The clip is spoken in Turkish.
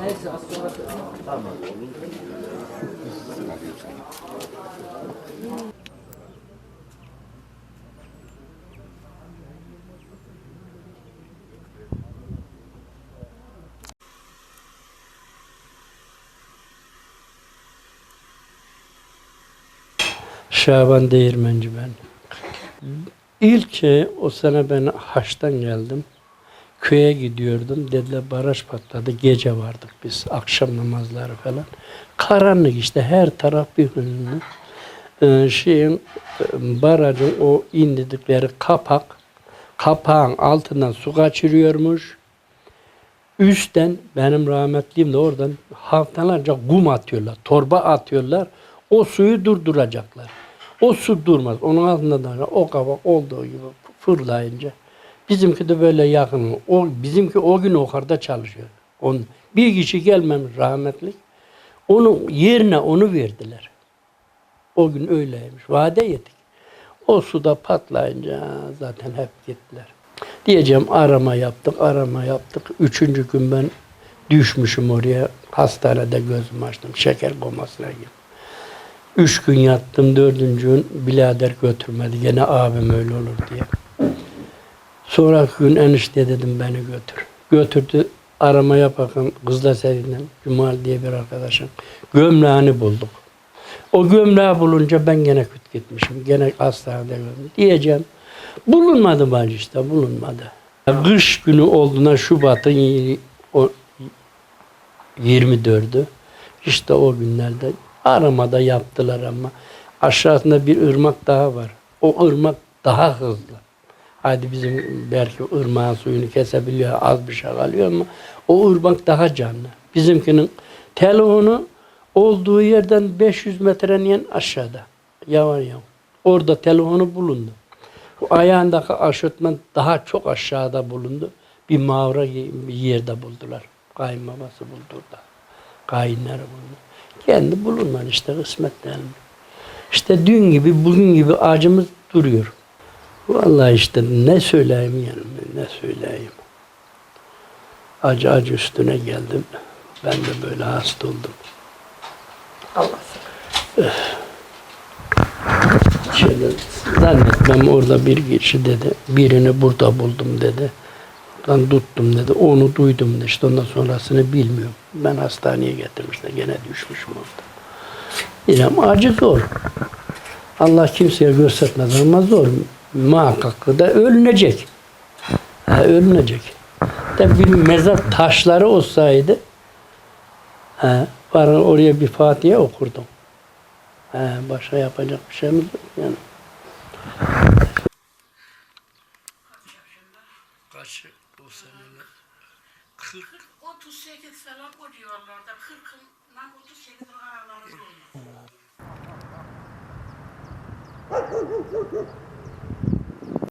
Neyse az sonra... Tamam. Şaban Değirmenci ben. İlk o sene ben Haç'tan geldim. Köye gidiyordum. Dediler baraj patladı. Gece vardık biz. Akşam namazları falan. Karanlık işte her taraf bir hüzünlü. Ee, şeyin e, barajın o indirdikleri kapak kapağın altından su kaçırıyormuş. Üstten benim rahmetliğim de oradan haftalarca kum atıyorlar, torba atıyorlar. O suyu durduracaklar. O su durmaz. Onun altında da o kabak olduğu gibi fırlayınca. Bizimki de böyle yakın. O, bizimki o gün yukarıda çalışıyor. On, bir kişi gelmemiş rahmetlik. Onun yerine onu verdiler. O gün öyleymiş. Vade yedik. O suda patlayınca zaten hep gittiler. Diyeceğim arama yaptık, arama yaptık. Üçüncü gün ben düşmüşüm oraya. Hastanede gözümü açtım. Şeker komasına girdim. Üç gün yattım, dördüncü gün birader götürmedi. Gene abim öyle olur diye. Sonraki gün enişte dedim beni götür. Götürdü arama yaparken kızla sevinden Cumal diye bir arkadaşım. Gömleğini bulduk. O gömleği bulunca ben gene küt gitmişim. Gene hastanede gördüm. Diyeceğim. Bulunmadı bence işte bulunmadı. Kış günü olduğuna Şubat'ın y- o 24'ü. İşte o günlerde aramada yaptılar ama aşağısında bir ırmak daha var. O ırmak daha hızlı. Hadi bizim belki ırmağın suyunu kesebiliyor, az bir şey kalıyor ama o ırmak daha canlı. Bizimkinin telefonu olduğu yerden 500 metrenin aşağıda. Yavan yavan. Orada telefonu bulundu. Bu ayağındaki aşırtman daha çok aşağıda bulundu. Bir mağara bir yerde buldular. Kayınbabası buldu orada. Kayınları buldu. Kendi bulunmadı işte kısmet değil? İşte dün gibi bugün gibi acımız duruyor. Vallahi işte ne söyleyeyim yani ne söyleyeyim. Acı acı üstüne geldim. Ben de böyle hasta oldum. Şöyle zannetmem orada bir kişi dedi. Birini burada buldum dedi. Ben tuttum dedi. Onu duydum dedi. İşte ondan sonrasını bilmiyorum. Ben hastaneye getirmişler. Gene düşmüşüm orada. Yine acı zor. Allah kimseye göstermez ama zor. Muhakkak da ölünecek. Ha, ölünecek. De bir mezar taşları olsaydı ha, var oraya bir Fatiha okurdum. Ha, başka yapacak bir şeyimiz yok yani. Kaç o seneler? 40 38 falan o civarlarda. 40'ından 38 aralarında olmuş.